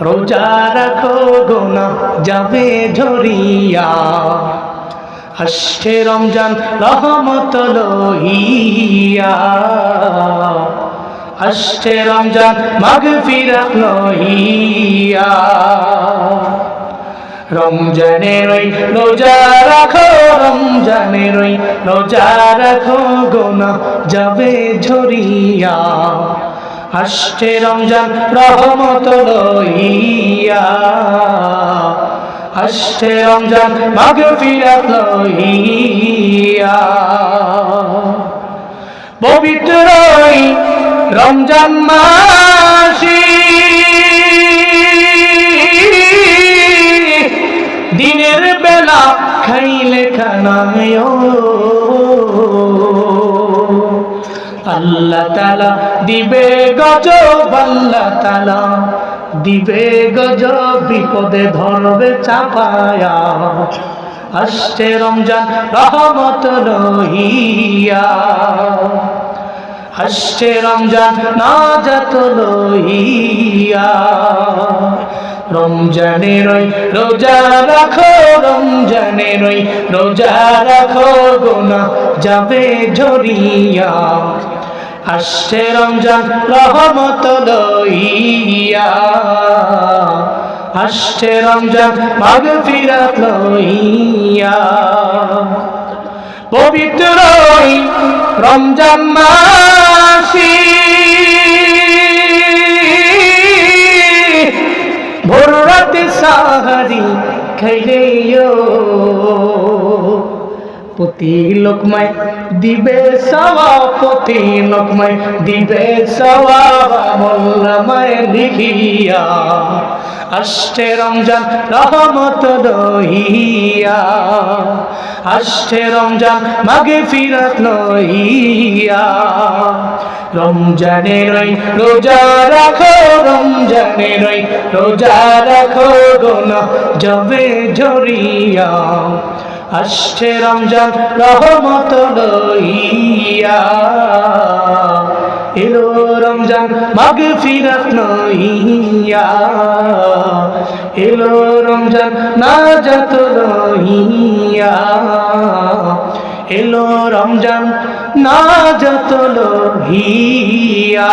রোজা রাখো গোনা যাবে ঝরিয়া। আসছে রমজান রহমত লইয়া। আসছে রমজান মাঘ ফিরাত লইয়া। রমজানের ওই রোজা রাখো, রমজানের ওই রোজা রাখো গোনা যাবে ঝরিয়া। আসছে রমজান রহমত লইয়া আসছে রমজান মাঘ ফিরাত লইয়া। পবিত্র রমজান মাসি দিনের বেলা খাইলে খানায় আল্লাহ তালা দিবে গজব, আল্লাহ তালা দিবে গজব, বিপদে ধরবে চাপায়া। আসছে রমজান, রহমত লইয়া আসছে রমজান না যত রমজানের ওই রোজা রাখো রমজানের রোজা রাখো, গোনা যাবে ঝরিয়া। আসছে রমজান রহমত লইয়া। আসছে রমজান মাঘ ফিরাত লইয়া। পবিত্র রমজান মাসি ভোর রাতে সাহারি খাইলেও প্রতি লোকমায় দিবে সওয়া প্রতি লোকমায় দিবে মোল্লামায় লিখিয়া। আসছে রমজান রহমত লইয়া আসছে রমজান মাগে ফিরাত লইয়া রমজানের ওই রোজা রাখো রমজানের ওই রোজা রাখো গোনা যাবে ঝরিয়া। আসছে রমজান রহমত লইয়া। এলো রমজান মাগ ফিরাত লইয়া। এলো রমজান না যত লইয়া। এলো রমজান না যত লইয়া।